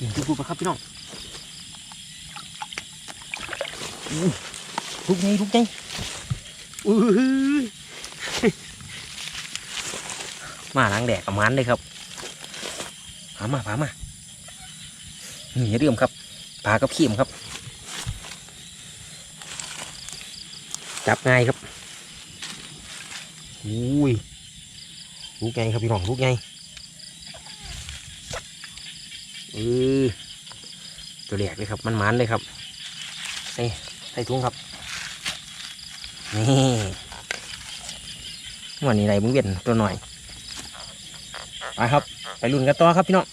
ยิงทุกๆครับพี่น้องอู้ลูกใหญ่ลูกใหญ่อื้อหือมาล้างแดดกับมันเลยครับพามาพามานี่เรื่องครับปลากับขีมครับ จับง่ายครับอุ้ยลูกใหญ่ครับพี่น้องลูกใหญ่ เออตัวแหลกเลยครับมันมันเลยครับใส่ใส่ถุงครับนี่วันนี้ไรมึงเวียนตัวหน่อยไปครับ ไปลุ้นกันต่อครับพี่น้อง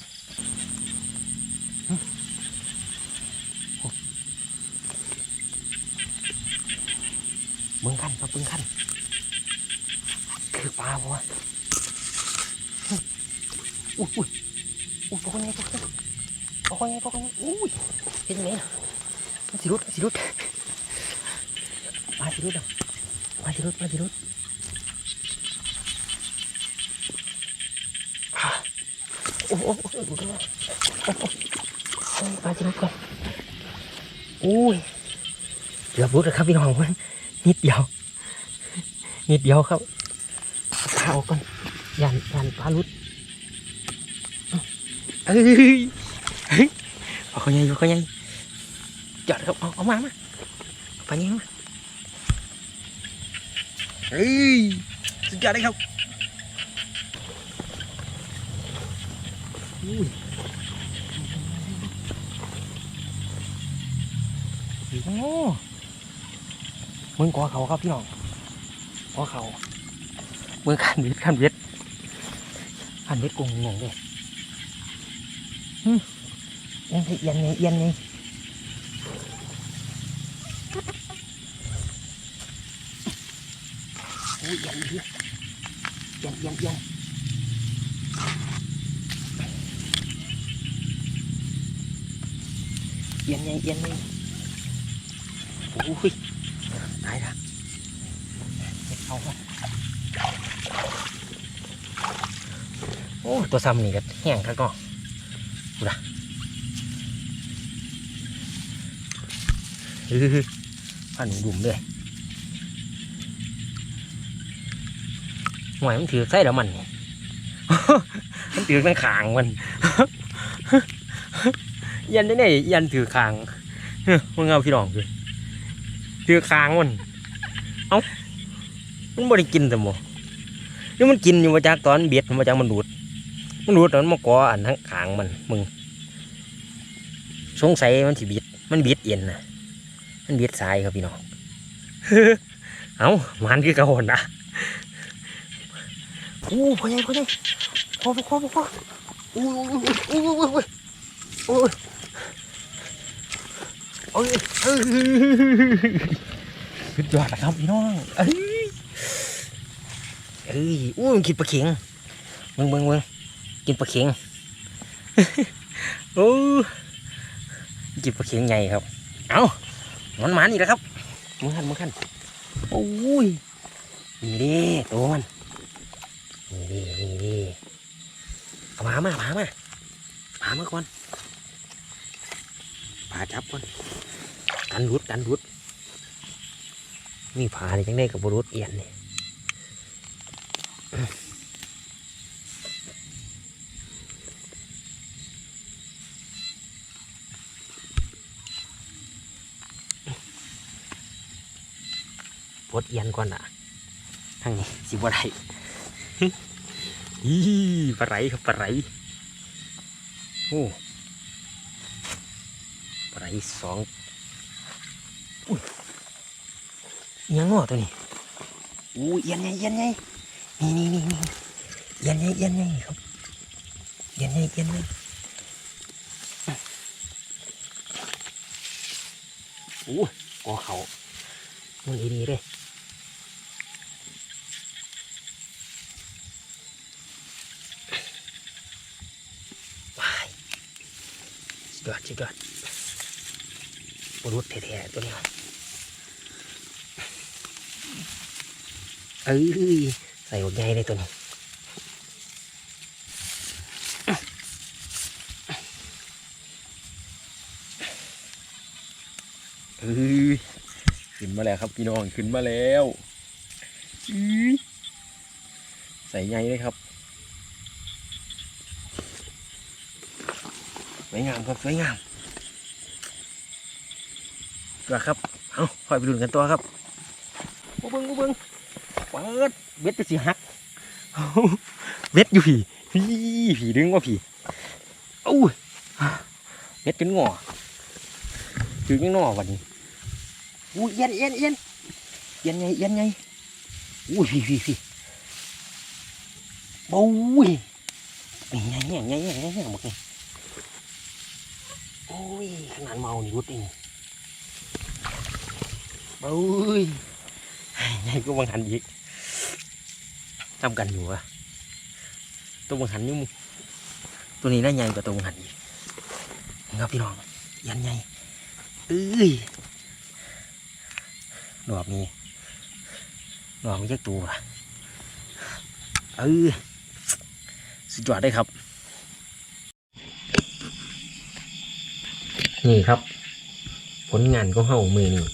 เบิ้งขั้นครับเบิ้งขั้นคือปลาบัวอุ้ยอุ้ยอุ้ยตัวนี้ตัวคน นี้ตัวคนนี้ตัวคนนี้อุ้ยเป็นยังไงน่ะมันสิรุดสิรุดมาสิรุดอะมาสิรุดมาสิรุดโอ้โหโอ้โหโอ้โหโอ้โหโอ้โหปลาจะรุดก่อนอุ้ยเกือบรุดแล้วครับพี่น้องมันนิดเดียวนิดเดียวครับเอาขาออกก่อนยันยันปลารุดเอ้ย เฮ้ยเอาเขาใหญ่เอาเขาใหญ่จอดครับเอาเอามามาเอาปล าใหญ่มาเฮ้ยสุดยอดเลยครับ อุ้ยโอ้มึงกอเขาครับพี่น้องกอเขามึงขันเวทขันเวทขันเวทกงงงเลยหึเอียนเอียนไงเอียนไงโอ้ยเอียนเอียนเอียนเอียนเอียน เอียนไงเอียนไงโอ้ยตายละเฮ็ดเอาครับโอ้ตัวซ้ำนี่ก็แห้งครับก็ดูนะ อพันดุ่มเลยหวยมันถือไส้แล้วมันมันถือตั้งขางมันยันได้ไหนยันถือคางมึงเอาพี่น้องเลยถือคางมันเอ้ามันบ่ได้กินแต่หมนี่มันกินอยู่มาจากตอนเบียดมาจากมันดูด มันดูดตอนมันก่ออันทั้งคางมันมึงสงสัยมันสิบิด มันบิดเอ็นนะ มันบิดสายครับพี่น้องเอ้ามันคือกระหนนะโอ้พ่อใหญ่พ่อใหญ่พ่อพ่อพ่อพ่อโอ้ยโอ้ยโอ้ยโอ้ยโอ้ยโอ้ยเอ้ยสุดยอดนะครับพี่น้องเอ้ยเอ้ยอู้มันกินปลาเข็งมึงมึงมึงกินปลาเข็งโอ้กินปลาเข็งใหญ่ครับ เอา มันหมานี่แหละครับมึงขันมึงขันโอ้ยนี่ดิตัวมันนี่ดินี่ดิเอาผามาผามาผามาก่อนผาจับก่อนกันรุดกันรุดมีผานี่จังได้กับบรุษเอียนนี่ ดเอียนก่อนอะทางนี้สิบ่ได้อีปลาไหลครับปลาไหลโอ้ปลาไหลสองอุ้ยอิหยังงอตัวนี้อู้เอียนไงเอียนไงนี่นี่นี่นี่เอียนไงเอียนไงครับเอียนไงเอียนไงอู้กอเขามันดีดีๆเลย ยอดสุดยอดบุรุษแท้ๆตัวนี้เอ้ยใส่หัวใหญ่เลยตัวนี้เอ้ยขึ้นมาแล้วครับพี่น้องขึ้นมาแล้วใส่ใหญ่เลยครับ วยงามครับสวยงามตัวครับเอาคอยไปดูกันตัวครับกูเบิ้งกูเบิ้งเปิดเบ็ดไปสิหักเอาเบ็ดอยู่ผีผีผีดึงว่าผีโอ้ยเบ็ดจนงอถึงยังงอวันนี้อุ้ยเอีย็นเอีย็นเอีย็นเอีย็นไงเอีย็นไงอุ้ยผีผีผีโอ้ยไงไงไงไงไงไงบอกไงโอ้ยขนาดเมานี่รุดเองโอ้ยไงก็บังหันอีกทำกันอยู่อะตัวบังหันนี่มึงตัวนี้น่าใหญ่กว่าตัวบังหันอีกครับพี่น้อง ยันใหญ่เอ้ยดอกนี้ดอกมันจะตัวเออสุดยอดได้ครับ นี่ครับ ผลงานของเฮามือนี่